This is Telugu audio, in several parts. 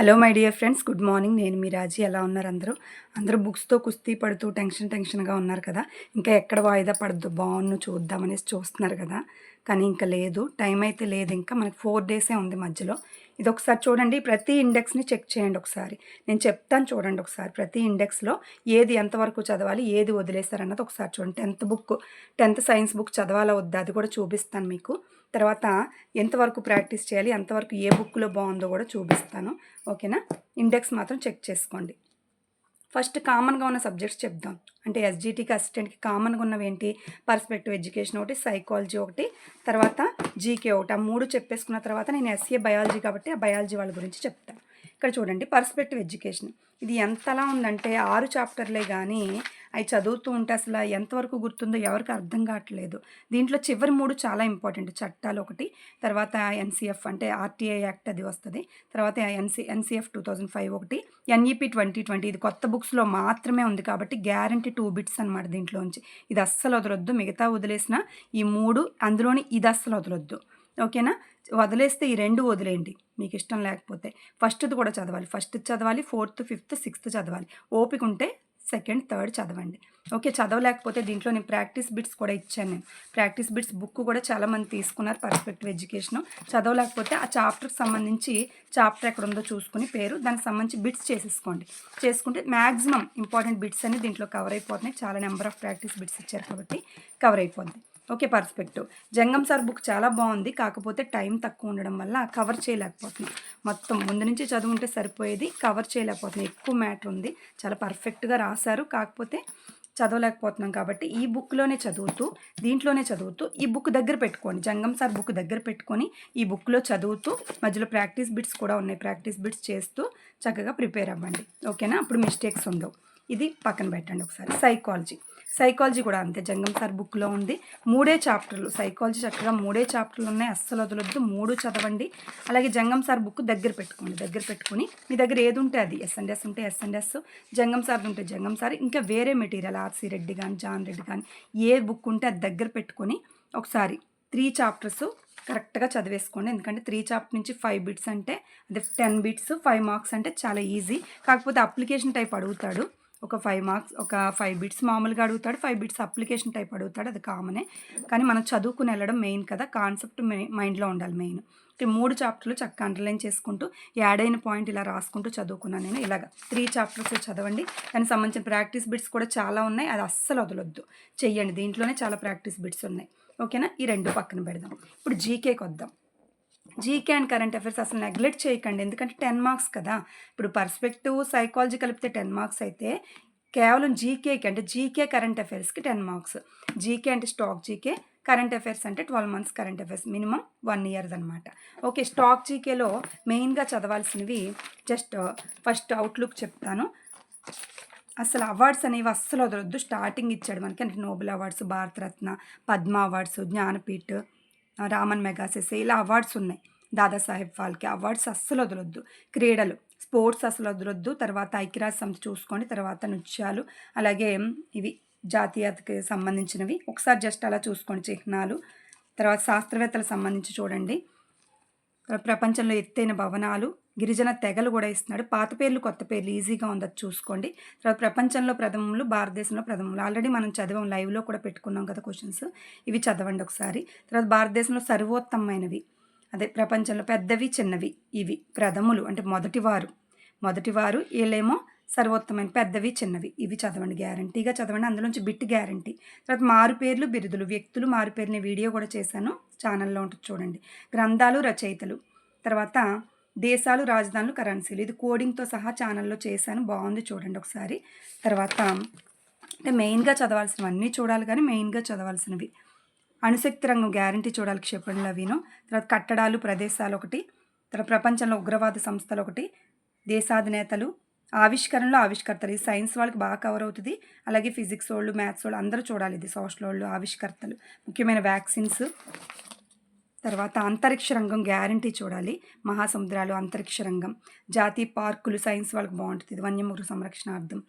Hello my dear friends good morning నేను మీ రాజీ. ఎలా ఉన్నారు అందరూ? అందరూ బుక్స్తో కుస్తీ పడుతూ టెన్షన్ టెన్షన్గా ఉన్నారు కదా? ఇంకా ఎక్కడ వాయిదా పడద్దు. బాగున్ను చూద్దామనేసి చూస్తున్నారు కదా? కానీ ఇంకా లేదు. టైం అయితే లేదు. ఇంకా మనకి ఫోర్ డేసే ఉంది మధ్యలో. ఇది ఒకసారి చూడండి. ప్రతి ఇండెక్స్ని చెక్ చేయండి ఒకసారి. నేను చెప్తాను చూడండి ఒకసారి. ప్రతి ఇండెక్స్లో ఏది ఎంతవరకు చదవాలి ఏది వదిలేశారన్నది ఒకసారి చూడండి. Tenth book tenth science book చదవాలా వద్దా అది కూడా చూపిస్తాను మీకు. తర్వాత ఎంతవరకు ప్రాక్టీస్ చేయాలి ఎంతవరకు ఏ బుక్లో బాగుందో కూడా చూపిస్తాను. ఓకేనా? ఇండెక్స్ మాత్రం చెక్ చేసుకోండి. ఫస్ట్ కామన్గా ఉన్న సబ్జెక్ట్స్ చెప్దాం. అంటే ఎస్జిటికి అసిస్టెంట్కి కామన్గా ఉన్నవి ఏంటి? పర్స్పెక్టివ్ ఎడ్యుకేషన్ ఒకటి సైకాలజీ ఒకటి తర్వాత జీకే ఒకటి. ఆ మూడు చెప్పేసుకున్న తర్వాత నేను ఎస్ఏ బయాలజీ కాబట్టి ఆ బయాలజీ వాళ్ళ గురించి చెప్తాను ఇక్కడ చూడండి పర్స్పెక్టివ్ ఎడ్యుకేషన్. ఇది ఎంతలా ఉందంటే ఆరు చాప్టర్లే కానీ అవి చదువుతూ ఉంటే అసలు ఎంతవరకు గుర్తుందో ఎవరికి అర్థం కావట్లేదు. దీంట్లో చివరి మూడు చాలా ఇంపార్టెంట్ చట్టాలు ఒకటి తర్వాత ఎన్సీఎఫ్ అంటే ఆర్టీఐ యాక్ట్ అది వస్తుంది తర్వాత NC NCF two thousand five ఒకటి ఎన్ఈపి ట్వంటీ ట్వంటీ ఇది కొత్త బుక్స్లో మాత్రమే ఉంది కాబట్టి గ్యారంటీ టూ బిట్స్ అనమాట దీంట్లోంచి. ఇది అస్సలు వదలొద్దు మిగతా వదిలేసిన ఈ మూడు అందులోని ఇది అస్సలు వదలొద్దు. ఓకేనా? వదిలేస్తే ఈ రెండు వదిలేయండి మీకు ఇష్టం లేకపోతే. ఫస్ట్ది కూడా చదవాలి ఫస్ట్ చదవాలి ఫోర్త్ ఫిఫ్త్ సిక్స్త్ చదవాలి. ఓపిక ఉంటే సెకండ్ థర్డ్ చదవండి. ఓకే చదవలేకపోతే దీంట్లో నేను ప్రాక్టీస్ బిట్స్ కూడా ఇచ్చాను నేను. ప్రాక్టీస్ బిట్స్ బుక్ కూడా చాలామంది తీసుకున్నారు పర్స్పెక్టివ్ ఎడ్యుకేషన్. చదవలేకపోతే ఆ చాప్టర్కి సంబంధించి చాప్టర్ ఎక్కడ ఉందో చూసుకుని పేరు దానికి సంబంధించి బిట్స్ చేసేసుకోండి. చేసుకుంటే మ్యాక్సిమం ఇంపార్టెంట్ బిట్స్ అన్ని దీంట్లో కవర్ అయిపోతున్నాయి. చాలా నెంబర్ ఆఫ్ ప్రాక్టీస్ బిట్స్ ఇచ్చారు కాబట్టి కవర్ అయిపోతుంది okay perspective Jangam sir book చాలా బాగుంది. కాకపోతే టైం తక్కువ ఉండడం వల్ల కవర్ చేయలేకపోతున్నాం. మొత్తం ముందు నుంచి చదువుంటే సరిపోయేది కవర్ చేయలేకపోతున్నాం. ఎక్కువ మ్యాటర్ ఉంది. చాలా పర్ఫెక్ట్గా రాశారు. కాకపోతే చదవలేకపోతున్నాం కాబట్టి ఈ బుక్లోనే చదువుతూ దీంట్లోనే చదువుతూ ఈ బుక్ దగ్గర పెట్టుకోండి. జంగం సార్ బుక్ దగ్గర పెట్టుకొని ఈ బుక్లో చదువుతూ మధ్యలో ప్రాక్టీస్ బిట్స్ కూడా ఉన్నాయి. ప్రాక్టీస్ బిట్స్ చేస్తూ చక్కగా ప్రిపేర్ అవ్వండి. ఓకేనా? అప్పుడు మిస్టేక్స్ ఉండవు. ఇది పక్కన పెట్టండి ఒకసారి. సైకాలజీ. సైకాలజీ కూడా అంతే. జంగం సార్ బుక్లో ఉంది. మూడే చాప్టర్లు. సైకాలజీ చక్కగా మూడే చాప్టర్లు ఉన్నాయి. అస్సలు వదలొద్దు. మూడు చదవండి. అలాగే జంగం సార్ బుక్ దగ్గర పెట్టుకోండి. దగ్గర పెట్టుకుని మీ దగ్గర ఏది ఉంటే అది. ఎస్ఎన్ఎస్ ఉంటే ఎస్ఎన్ఎస్ జంగం సార్ ఉంటే జంగం సార్ ఇంకా వేరే మెటీరియల్ ఆర్సీ రెడ్డి కానీ జాన్ రెడ్డి కానీ ఏ బుక్ ఉంటే అది దగ్గర పెట్టుకొని ఒకసారి త్రీ చాప్టర్స్ కరెక్ట్గా చదివేసుకోండి. ఎందుకంటే త్రీ చాప్టర్ నుంచి ఫైవ్ బిట్స్ అంటే అదే టెన్ బిట్స్ ఫైవ్ మార్క్స్ అంటే చాలా ఈజీ. కాకపోతే అప్లికేషన్ టైప్ అడుగుతాడు. ఒక ఫైవ్ మార్క్స్ ఒక ఫైవ్ బిట్స్ మామూలుగా అడుగుతాడు ఫైవ్ బిట్స్ అప్లికేషన్ టైప్ అడుగుతాడు అది కామనే కానీ మనం చదువుకుని వెళ్ళడం మెయిన్ కదా కాన్సెప్ట్ మైండ్లో ఉండాలి మెయిన్ మూడు చాప్టర్లు చక్కగా అండర్లైన్ చేసుకుంటూ యాడ్ అయిన పాయింట్ ఇలా రాసుకుంటూ చదువుకున్నాను నేను. ఇలాగ త్రీ చాప్టర్స్ చదవండి. దానికి సంబంధించిన ప్రాక్టీస్ బిట్స్ కూడా చాలా ఉన్నాయి. అది అస్సలు వదలొద్దు. చెయ్యండి. దీంట్లోనే చాలా ప్రాక్టీస్ బిట్స్ ఉన్నాయి. ఓకేనా? ఈ రెండు పక్కన పెడదాం. ఇప్పుడు జీకేకి వద్దాం జీకే అండ్ కరెంట్ అఫైర్స్ అసలు నెగ్లెక్ట్ చేయకండి. ఎందుకంటే టెన్ మార్క్స్ కదా. ఇప్పుడు పర్స్పెక్టివ్ సైకాలజీ కలిపితే టెన్ మార్క్స్ అయితే కేవలం జీకేకి అంటే జీకే కరెంట్ అఫైర్స్కి టెన్ మార్క్స్. జీకే అంటే స్టాక్ జీకే కరెంట్ అఫైర్స్ అంటే twelve months current affairs minimum one years అనమాట ఓకే స్టాక్ జీకేలో మెయిన్గా చదవాల్సినవి జస్ట్ ఫస్ట్ అవుట్లుక్ చెప్తాను. అసలు అవార్డ్స్ అనేవి అస్సలు వదలొద్దు. స్టార్టింగ్ ఇచ్చాడు మనకి అంటే Nobel awards Bharat Ratna Padma awards Jnanpith Ramon Magsaysay. ఇలా అవార్డ్స్ ఉన్నాయి. దాదాసాహెబ్ ఫాల్కే అవార్డ్స్ అస్సలు వదలొద్దు. క్రీడలు స్పోర్ట్స్ అసలు వదలొద్దు. తర్వాత ఐక్యరాజ్య సంస్థ చూసుకోండి తర్వాత నృత్యాలు. అలాగే ఇవి జాతీయతకి సంబంధించినవి. ఒకసారి జస్ట్ అలా చూసుకోండి చిహ్నాలు. తర్వాత శాస్త్రవేత్తలకు సంబంధించి చూడండి. ప్రపంచంలో ఎత్తైన భవనాలు. గిరిజన తెగలు కూడా ఇస్తున్నాడు. పాత పేర్లు కొత్త పేర్లు ఈజీగా ఉందది చూసుకోండి. తర్వాత ప్రపంచంలో ప్రథమములు భారతదేశంలో ప్రథమములు ఆల్రెడీ మనం చదివాం లైవ్లో కూడా పెట్టుకున్నాం కదా క్వశ్చన్స్. ఇవి చదవండి ఒకసారి. తర్వాత భారతదేశంలో సర్వోత్తమైనవి అదే ప్రపంచంలో పెద్దవి చిన్నవి ఇవి ప్రథములు అంటే మొదటివారు. మొదటివారు వీళ్ళేమో సర్వోత్తమైన పెద్దవి చిన్నవి. ఇవి చదవండి గ్యారంటీగా చదవండి. అందులోంచి బిట్ గ్యారంటీ. తర్వాత మారు పేర్లు బిరుదులు వ్యక్తులు మారు పేరుని వీడియో కూడా చేశాను. ఛానల్లో ఉంటుంది చూడండి. గ్రంథాలు రచయితలు. తర్వాత దేశాలు రాజధానులు కరెన్సీలు ఇది కోడింగ్తో సహా ఛానల్లో చేశాను. బాగుంది చూడండి ఒకసారి. తర్వాత అంటే మెయిన్గా చదవాల్సినవన్నీ చూడాలి కానీ మెయిన్గా చదవాల్సినవి. అణుశక్తి రంగం గ్యారంటీ చూడాలి క్షిపణులు అవిను తర్వాత కట్టడాలు ప్రదేశాలు ఒకటి. తర్వాత ప్రపంచంలో ఉగ్రవాద సంస్థలు ఒకటి. దేశాధినేతలు ఆవిష్కరణలో ఆవిష్కర్తలు. ఇది సైన్స్ వాళ్ళకి బాగా కవర్ అవుతుంది. అలాగే ఫిజిక్స్ వాళ్ళు మ్యాథ్స్ వాళ్ళు అందరూ చూడాలి ఇది సోషల్ వాళ్ళు ఆవిష్కర్తలు. ముఖ్యమైన వ్యాక్సిన్స్ తర్వాత అంతరిక్ష రంగం గ్యారంటీ చూడాలి. మహాసముద్రాలు అంతరిక్ష రంగం. జాతీయ పార్కులు సైన్స్ వాళ్ళకి బాగుంటుంది. వన్యమృగ సంరక్షణార్థం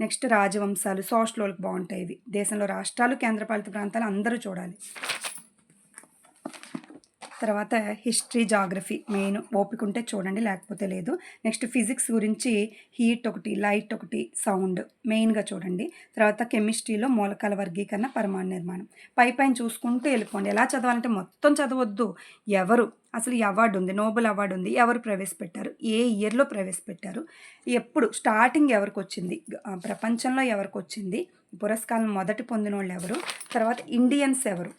నెక్స్ట్ రాజవంశాలు సోషల్ వాళ్ళకి బాగుంటాయి ఇవి. దేశంలో రాష్ట్రాలు కేంద్రపాలిత ప్రాంతాలు అందరూ చూడాలి. తర్వాత హిస్టరీ జాగ్రఫీ మెయిన్ ఓపిక ఉంటే చూడండి లేకపోతే లేదు. నెక్స్ట్ ఫిజిక్స్ గురించి హీట్ ఒకటి లైట్ ఒకటి సౌండ్ మెయిన్గా చూడండి. తర్వాత కెమిస్ట్రీలో మూలకాల వర్గీకరణ పరమాణు నిర్మాణం. పై పైన చూసుకుంటూ వెళ్ళిపోండి. ఎలా చదవాలంటే మొత్తం చదవద్దు. ఎవరు? అసలు ఈ అవార్డు ఉంది. నోబెల్ అవార్డు ఉంది. ఎవరు ప్రవేశపెట్టారు? ఏ ఇయర్లో ప్రవేశపెట్టారు? ఎప్పుడు? స్టార్టింగ్ ఎవరికి వచ్చింది? ప్రపంచంలో ఎవరికి వచ్చింది? పురస్కారం మొదటి పొందిన వాళ్ళు ఎవరు? తర్వాత ఇండియన్స్ ఎవరు?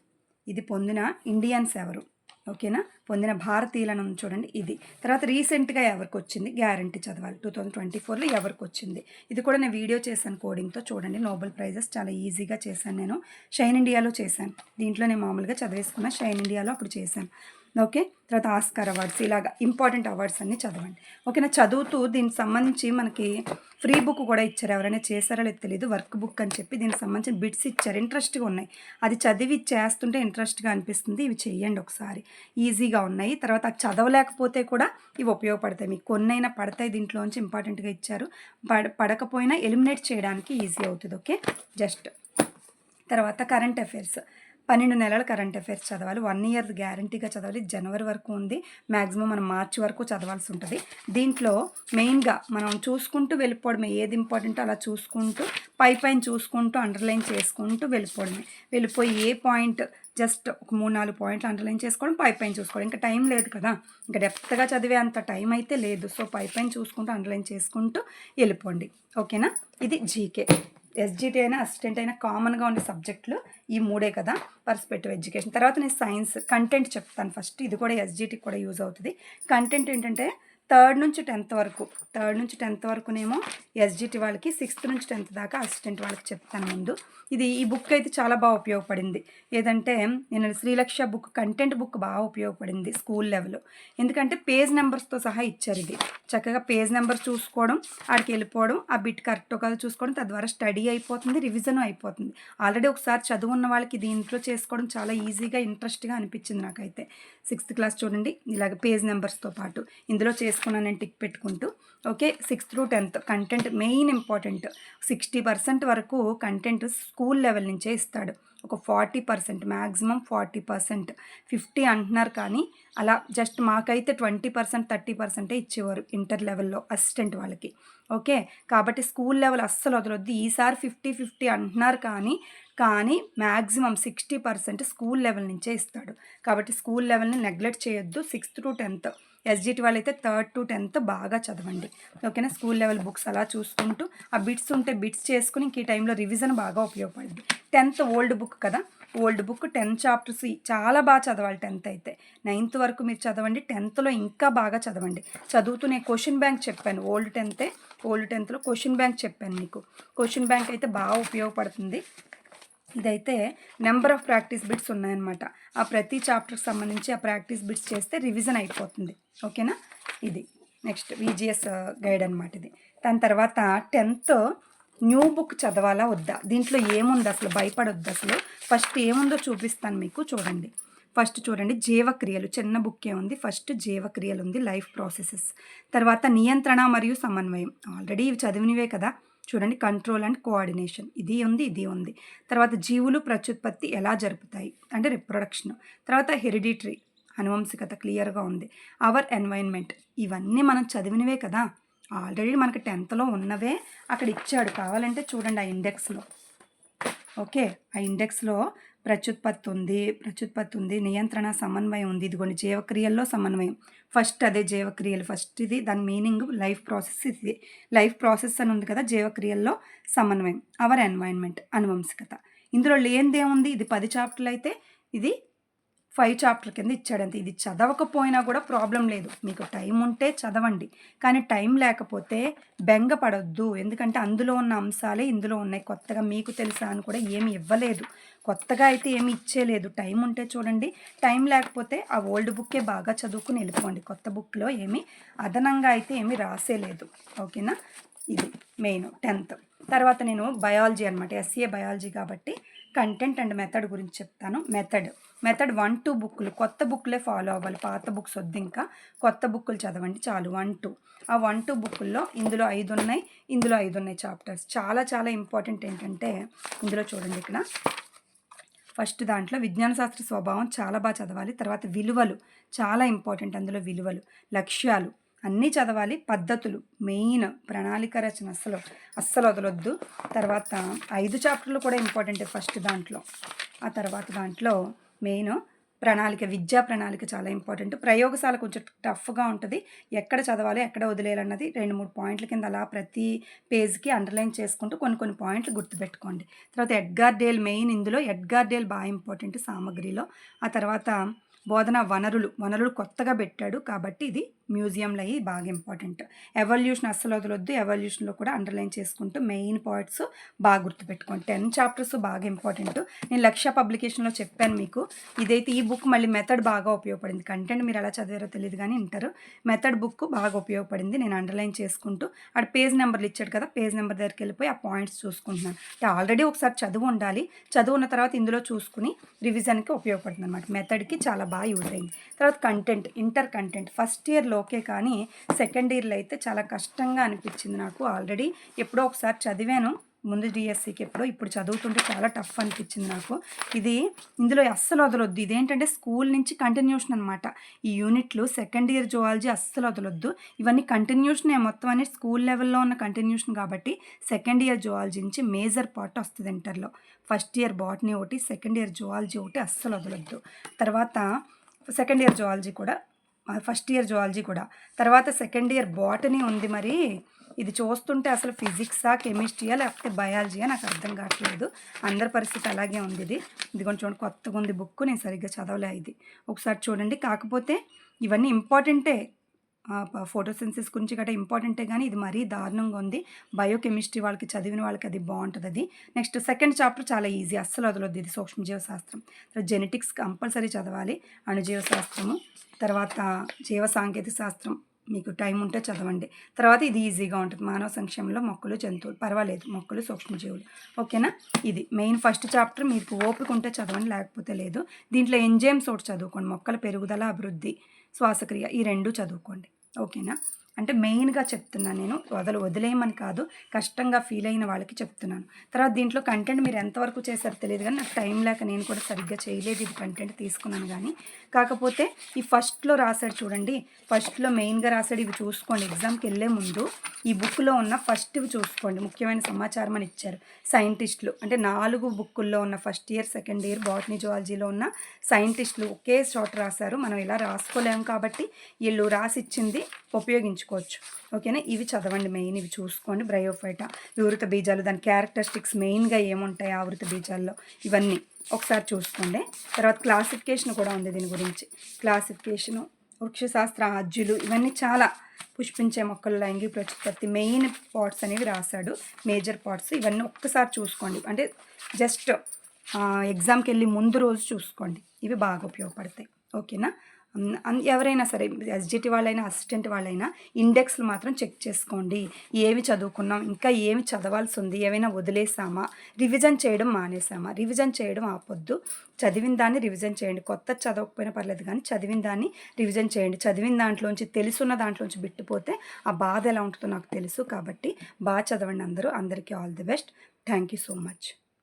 ఇది పొందిన ఇండియన్స్ ఎవరు? ఓకేనా? పొందిన భారతీయులను చూడండి. ఇది. తర్వాత రీసెంట్గా ఎవరికి వచ్చింది గ్యారంటీ చదవాలి. టూ థౌజండ్ ట్వంటీ ఫోర్లో ఎవరికి వచ్చింది ఇది కూడా నేను వీడియో చేశాను కోడింగ్తో చూడండి. నోబెల్ ప్రైజెస్ చాలా ఈజీగా చేశాను నేను. షైన్ ఇండియాలో చేశాను. దీంట్లో నేను మామూలుగా చదివేసుకున్న షైన్ ఇండియాలో అప్పుడు చేశాను. ఓకే? తర్వాత ఆస్కార్ అవార్డ్స్ ఇలాగా ఇంపార్టెంట్ అవార్డ్స్ అన్నీ చదవండి. ఓకేనా? చదువుతూ దీనికి సంబంధించి మనకి ఫ్రీ బుక్ కూడా ఇచ్చారు. ఎవరైనా చేశారో లేదు తెలియదు వర్క్ బుక్ అని చెప్పి దీనికి సంబంధించిన బిట్స్ ఇచ్చారు. ఇంట్రెస్ట్గా ఉన్నాయి. అది చదివి చేస్తుంటే ఇంట్రెస్ట్గా అనిపిస్తుంది. ఇవి చేయండి ఒకసారి. ఈజీగా ఉన్నాయి. తర్వాత చదవలేకపోతే కూడా ఇవి ఉపయోగపడతాయి. మీకు కొన్నైనా పడతాయి దీంట్లోంచి ఇంపార్టెంట్గా ఇచ్చారు. పడ పడకపోయినా ఎలిమినేట్ చేయడానికి ఈజీ అవుతుంది. ఓకే? జస్ట్. తర్వాత కరెంట్ అఫైర్స్. పన్నెండు నెలల కరెంట్ అఫైర్స్ చదవాలి. వన్ ఇయర్ గ్యారంటీగా చదవాలి. జనవరి వరకు ఉంది. మ్యాక్సిమం మనం మార్చి వరకు చదవాల్సి ఉంటుంది. దీంట్లో మెయిన్గా మనం చూసుకుంటూ వెళ్ళిపోవడమే. ఏది ఇంపార్టెంటో అలా చూసుకుంటూ పై పైన చూసుకుంటూ అండర్లైన్ చేసుకుంటూ వెళ్ళిపోవడమే. వెళ్ళిపోయి ఏ పాయింట్ జస్ట్ ఒక మూడు నాలుగు పాయింట్లు అండర్లైన్ చేసుకోవడం పై పైన చూసుకోవడం. ఇంకా టైం లేదు కదా. ఇంకా డెప్త్గా చదివే అంత టైం అయితే లేదు. సో పై పైన చూసుకుంటూ అండర్లైన్ చేసుకుంటూ వెళ్ళిపోండి. ఓకేనా? ఇది జీకే. ఎస్జిటి అయినా అసిస్టెంట్ అయినా కామన్గా ఉండే సబ్జెక్టులు ఈ మూడే కదా పర్స్పెక్టివ్ ఎడ్యుకేషన్ తర్వాత నేను సైన్స్ కంటెంట్ చెప్తాను ఫస్ట్ ఇది కూడా ఎస్జిటికి కూడా యూజ్ అవుతుంది. కంటెంట్ ఏంటంటే థర్డ్ నుంచి టెన్త్ వరకు థర్డ్ నుంచి టెన్త్ వరకునేమో ఎస్జిటి వాళ్ళకి సిక్స్త్ నుంచి టెన్త్ దాకా అసిస్టెంట్ వాళ్ళకి చెప్తాను ముందు. ఇది ఈ బుక్ అయితే చాలా బాగా ఉపయోగపడింది. ఏదంటే నేను శ్రీలక్ష బుక్ కంటెంట్ బుక్ బాగా ఉపయోగపడింది స్కూల్ లెవెల్. ఎందుకంటే పేజ్ నెంబర్స్తో సహా ఇచ్చారు ఇది. చక్కగా పేజ్ నెంబర్ చూసుకోవడం ఆడికి వెళ్ళిపోవడం ఆ బిట్ కరెక్ట్ కాదు చూసుకోవడం తద్వారా స్టడీ అయిపోతుంది రివిజన్ అయిపోతుంది. ఆల్రెడీ ఒకసారి చదువున్న వాళ్ళకి దీంట్లో చేసుకోవడం చాలా ఈజీగా ఇంట్రెస్ట్గా అనిపించింది నాకైతే. సిక్స్త్ క్లాస్ చూడండి ఇలాగ పేజ్ నెంబర్స్తో పాటు. ఇందులో చేసుకున్నాను నేను టిక్ పెట్టుకుంటూ. Okay sixth to tenth content main important. Sixty percent వరకు కంటెంట్ స్కూల్ లెవెల్ నుంచే ఇస్తాడు. ఒక forty percent maximum forty percent. Fifty అంటున్నారు కానీ అలా జస్ట్ మాకైతే ట్వంటీ పర్సెంట్ థర్టీ పర్సెంటే ఇచ్చేవారు ఇంటర్ లెవెల్లో అసిస్టెంట్ వాళ్ళకి. ఓకే కాబట్టి స్కూల్ లెవెల్ అస్సలు వదలొద్దు. ఈసారి ఫిఫ్టీ ఫిఫ్టీ అంటున్నారు కానీ కానీ maximum sixty percent school level నుంచే ఇస్తాడు. కాబట్టి స్కూల్ లెవెల్ని నెగ్లెక్ట్ చేయొద్దు. Sixth to tenth. ఎస్జిటి వాళ్ళైతే థర్డ్ టు టెన్త్ బాగా చదవండి. ఓకేనా? స్కూల్ లెవెల్ బుక్స్ అలా చూసుకుంటూ ఆ బిట్స్ ఉంటే బిట్స్ చేసుకుని ఇంక ఈ టైంలో రివిజన్ బాగా ఉపయోగపడుతుంది టెన్త్ ఓల్డ్ బుక్ కదా? ఓల్డ్ బుక్ టెన్త్ చాప్టర్స్ చాలా బాగా చదవాలి టెన్త్ అయితే. నైన్త్ వరకు మీరు చదవండి టెన్త్లో ఇంకా బాగా చదవండి. చదువుతూ నేను క్వశ్చన్ బ్యాంక్ చెప్పాను ఓల్డ్ టెన్తే ఓల్డ్ టెన్త్లో క్వశ్చన్ బ్యాంక్ చెప్పాను మీకు. క్వశ్చన్ బ్యాంక్ అయితే బాగా ఉపయోగపడుతుంది. ఇదైతే నెంబర్ ఆఫ్ ప్రాక్టీస్ బిట్స్ ఉన్నాయన్నమాట. ఆ ప్రతి చాప్టర్కి సంబంధించి ఆ ప్రాక్టీస్ బిట్స్ చేస్తే రివిజన్ అయిపోతుంది. ఓకేనా ఇది. నెక్స్ట్ విజిఎస్ గైడ్ అనమాట ఇది. దాని తర్వాత టెన్త్ న్యూ బుక్ చదవాలా వద్దా? దీంట్లో ఏముంది అసలు? భయపడొద్దు అసలు. ఫస్ట్ ఏముందో చూపిస్తాను మీకు. చూడండి. ఫస్ట్ చూడండి. జీవక్రియలు. చిన్న బుక్కే ఉంది. ఫస్ట్ జీవక్రియలు ఉంది. లైఫ్ ప్రాసెసెస్ తర్వాత నియంత్రణ మరియు సమన్వయం. ఆల్రెడీ ఇవి చదివినవే కదా? చూడండి కంట్రోల్ అండ్ కోఆర్డినేషన్ ఇది ఉంది ఇది ఉంది. తర్వాత జీవులు ప్రత్యుత్పత్తి ఎలా జరుపుతాయి? అంటే రిప్రొడక్షన్ తర్వాత హెరిడిటరీ అనువంశికత క్లియర్గా ఉంది. అవర్ ఎన్వైర్న్మెంట్ ఇవన్నీ మనం చదివినవే కదా. ఆల్రెడీ మనకి టెన్త్లో ఉన్నవే అక్కడ ఇచ్చాడు. కావాలంటే చూడండి ఆ ఇండెక్స్లో ఓకే ఆ ఇండెక్స్లో ప్రత్యుత్పత్తి ఉంది ప్రత్యుత్పత్తి ఉంది నియంత్రణ సమన్వయం ఉంది. ఇదిగోండి జీవక్రియల్లో సమన్వయం. ఫస్ట్ అదే జీవక్రియలు. ఫస్ట్ ఇది దాని మీనింగ్ లైఫ్ ప్రాసెస్ ఇది. లైఫ్ ప్రాసెస్ అని ఉంది కదా జీవక్రియల్లో సమన్వయం. అవర్ ఎన్వైర్న్మెంట్ అనువంశికత. ఇందులో లేనిదేముంది? ఇది పది చాప్టర్లు అయితే ఇది ఫైవ్ చాప్టర్ కింద ఇచ్చాడంతే. ఇది చదవకపోయినా కూడా ప్రాబ్లం లేదు. మీకు టైం ఉంటే చదవండి. కానీ టైం లేకపోతే బెంగ పడొద్దు ఎందుకంటే అందులో ఉన్న అంశాలే ఇందులో ఉన్నాయి. కొత్తగా మీకు తెలుసా అని కూడా ఏమి ఇవ్వలేదు. కొత్తగా అయితే ఏమి ఇచ్చేలేదు. టైం ఉంటే చూడండి. టైం లేకపోతే ఆ ఓల్డ్ బుక్కే బాగా చదువుకుని వెళ్ళిపోండి. కొత్త బుక్లో ఏమి అదనంగా అయితే ఏమి రాసేలేదు. ఓకేనా ఇది మెయిన్ టెన్త్ తర్వాత నేను బయాలజీ అనమాట ఎస్సీఏ బయాలజీ కాబట్టి కంటెంట్ అండ్ మెథడ్ గురించి చెప్తాను. మెథడ్ మెథడ్ వన్ టూ బుక్లు కొత్త బుక్లే ఫాలో అవ్వాలి. పాత బుక్స్ వద్దు ఇంకా. కొత్త బుక్లు చదవండి. చాలు. One two. ఆ వన్ టూ బుక్కుల్లో ఇందులో ఐదు ఉన్నాయి. ఇందులో ఐదు ఉన్నాయి చాప్టర్స్. చాలా చాలా ఇంపార్టెంట్ ఏంటంటే ఇందులో చూడండి ఇక్కడ. ఫస్ట్ దాంట్లో విజ్ఞాన శాస్త్ర స్వభావం చాలా బాగా చదవాలి. తర్వాత విలువలు చాలా ఇంపార్టెంట్. అందులో విలువలు లక్ష్యాలు అన్నీ చదవాలి. పద్ధతులు మెయిన్ ప్రణాళిక రచన అస్సలు అస్సలు వదలొద్దు. తర్వాత ఐదు చాప్టర్లు కూడా ఇంపార్టెంట్ ఫస్ట్ దాంట్లో. ఆ తర్వాత దాంట్లో మెయిన్ ప్రణాళిక విద్యా ప్రణాళిక చాలా ఇంపార్టెంట్. ప్రయోగశాల కొంచెం టఫ్గా ఉంటుంది. ఎక్కడ చదవాలి ఎక్కడ వదిలేయాలన్నది రెండు మూడు పాయింట్ల కింద అలా ప్రతి పేజ్కి అండర్లైన్ చేసుకుంటూ కొన్ని కొన్ని పాయింట్లు గుర్తుపెట్టుకోండి. తర్వాత ఎడ్గార్ డేల్ మెయిన్ ఇందులో ఎడ్గార్ డేల్ బాగా ఇంపార్టెంట్ సామగ్రిలో. ఆ తర్వాత బోధన వనరులు వనరులు కొత్తగా పెట్టాడు కాబట్టి ఇది మ్యూజియంలో అయ్యి బాగా ఇంపార్టెంట్ ఎవల్యూషన్ అస్సలు వదలొద్దు ఎవల్యూషన్లో కూడా అండర్లైన్ చేసుకుంటూ మెయిన్ పాయింట్స్ బాగా గుర్తుపెట్టుకోండి. టెన్ చాప్టర్స్ బాగా ఇంపార్టెంట్ నేను లక్ష్య పబ్లికేషన్లో చెప్పాను మీకు. ఇదైతే ఈ బుక్ మళ్ళీ మెథడ్ బాగా ఉపయోగపడింది. కంటెంట్ మీరు ఎలా చదివారో తెలియదు కానీ వింటారు. మెథడ్ బుక్ బాగా ఉపయోగపడింది. నేను అండర్లైన్ చేసుకుంటూ అక్కడ పేజ్ నెంబర్లు ఇచ్చాడు కదా పేజ్ నెంబర్ దగ్గరికి వెళ్ళిపోయి ఆ పాయింట్స్ చూసుకుంటున్నాను. అంటే ఆల్రెడీ ఒకసారి చదువు ఉండాలి. చదువు ఉన్న తర్వాత ఇందులో చూసుకుని రివిజన్కి ఉపయోగపడుతుంది అనమాట మెథడ్కి చాలా బాగా యూజ్ అయింది. తర్వాత కంటెంట్ ఇంటర్ కంటెంట్ ఫస్ట్ ఇయర్లోకే కానీ సెకండ్ ఇయర్లో అయితే చాలా కష్టంగా అనిపించింది నాకు ఆల్రెడీ ఎప్పుడో ఒకసారి చదివాను. ముందు డిఎస్సికి ఎప్పుడో ఇప్పుడు చదువుతుంటే చాలా టఫ్ అనిపించింది నాకు. ఇది ఇందులో అస్సలు వదలొద్దు. ఇదేంటంటే స్కూల్ నుంచి కంటిన్యూషన్ అనమాట ఈ యూనిట్లు సెకండ్ ఇయర్ జువాలజీ అస్సలు వదలొద్దు. ఇవన్నీ కంటిన్యూషనే మొత్తం అనేది స్కూల్ లెవెల్లో ఉన్న కంటిన్యూషన్ కాబట్టి సెకండ్ ఇయర్ జువాలజీ నుంచి మేజర్ పార్ట్ వస్తుంది ఇంటర్లో ఫస్ట్ ఇయర్ బాటనీ ఒకటి సెకండ్ ఇయర్ జువాలజీ ఒకటి అస్సలు వదలొద్దు. తర్వాత సెకండ్ ఇయర్ జువాలజీ కూడా ఫస్ట్ ఇయర్ జువాలజీ కూడా. తర్వాత సెకండ్ ఇయర్ బాటనీ ఉంది మరి. ఇది చూస్తుంటే అసలు ఫిజిక్సా కెమిస్ట్రీయా లేకపోతే బయాలజీయా నాకు అర్థం కావట్లేదు. అందరి పరిస్థితి అలాగే ఉంది ఇది. ఇది కొంచెం చూడండి కొత్తగా ఉంది బుక్ నేను సరిగ్గా చదవలే ఇది. ఒకసారి చూడండి. కాకపోతే ఇవన్నీ ఇంపార్టెంటే ఫోటోసిన్సిస్ గురించి గట్రా ఇంపార్టెంటే కానీ ఇది మరీ దారుణంగా ఉంది. బయోకెమిస్ట్రీ వాళ్ళకి చదివిన వాళ్ళకి అది బాగుంటుంది అది. నెక్స్ట్ సెకండ్ చాప్టర్ చాలా ఈజీ అస్సలు వదలొద్దు ఇది సూక్ష్మజీవశాస్త్రం. తర్వాత జెనెటిక్స్ కంపల్సరీ చదవాలి. అణుజీవశాస్త్రము. తర్వాత జీవ సాంకేతిక శాస్త్రం. మీకు టైం ఉంటే చదవండి. తర్వాత ఇది ఈజీగా ఉంటుంది. మానవ సంక్షేమంలో మొక్కలు జంతువులు. పర్వాలేదు. మొక్కలు సూక్ష్మజీవులు. ఓకేనా? ఇది మెయిన్ ఫస్ట్ చాప్టర్. మీకు ఓపిక ఉంటే చదవండి. లేకపోతే లేదు. దీంట్లో ఎంజైమ్స్ ఒకటి చదువుకోండి. మొక్కల పెరుగుదల అభివృద్ధి శ్వాసక్రియ ఈ రెండు చదువుకోండి. ఓకేనా? అంటే మెయిన్గా చెప్తున్నాను నేను. వదలు వదిలేయమని కాదు కష్టంగా ఫీల్ అయిన వాళ్ళకి చెప్తున్నాను. తర్వాత దీంట్లో కంటెంట్ మీరు ఎంతవరకు చేశారో తెలియదు కానీ నాకు టైం లేక నేను కూడా సరిగ్గా చేయలేదు ఇది కంటెంట్ తీసుకున్నాను కానీ. కాకపోతే ఈ ఫస్ట్లో రాశాడు చూడండి. ఫస్ట్లో మెయిన్గా రాశాడు ఇవి చూసుకోండి. ఎగ్జామ్కి వెళ్ళే ముందు ఈ బుక్లో ఉన్న ఫస్ట్ ఇవి చూసుకోండి. ముఖ్యమైన సమాచారం అని ఇచ్చారు సైంటిస్టులు. అంటే నాలుగు బుక్కుల్లో ఉన్న first year second year botany జువాలజీలో ఉన్న సైంటిస్టులు ఒకే షార్ట్ రాశారు. మనం ఇలా రాసుకోలేము కాబట్టి వీళ్ళు రాసిచ్చింది ఉపయోగించుకోవచ్చు ఓకేనా? ఇవి చదవండి మెయిన్ ఇవి చూసుకోండి. బ్రయోఫైటా వివృత బీజాలు దాని క్యారెక్టరిస్టిక్స్ మెయిన్గా ఏముంటాయి ఆవృత బీజాల్లో? ఇవన్నీ ఒకసారి చూసుకోండి. తర్వాత క్లాసిఫికేషన్ కూడా ఉంది దీని గురించి. క్లాసిఫికేషను వృక్షశాస్త్ర ఆజ్యులు ఇవన్నీ చాలా పుష్పించే మొక్కల లైంగిక ప్రత్యుత్పత్తి మెయిన్ పార్ట్స్ అనేవి రాశాడు. మేజర్ పార్ట్స్ ఇవన్నీ ఒక్కసారి చూసుకోండి. అంటే జస్ట్ ఎగ్జామ్కి వెళ్ళి ముందు రోజు చూసుకోండి. ఇవి బాగా ఉపయోగపడతాయి. ఓకేనా? ఎవరైనా సరే ఎస్జిటి వాళ్ళైనా అసిస్టెంట్ వాళ్ళైనా ఇండెక్స్లు మాత్రం చెక్ చేసుకోండి. ఏమి చదువుకున్నాం ఇంకా ఏమి చదవాల్సి ఉంది ఏమైనా వదిలేసామా? రివిజన్ చేయడం మానేసామా? రివిజన్ చేయడం ఆపొద్దు. చదివిన దాన్ని రివిజన్ చేయండి. కొత్త చదవకపోయినా పర్లేదు కానీ చదివిన దాన్ని రివిజన్ చేయండి. చదివిన దాంట్లోంచి తెలుసున్న దాంట్లోంచి బిట్టుపోతే ఆ బాధ ఎలా ఉంటుందో నాకు తెలుసు కాబట్టి బాగా చదవండి అందరూ. అందరికీ all the best. Thank you so much.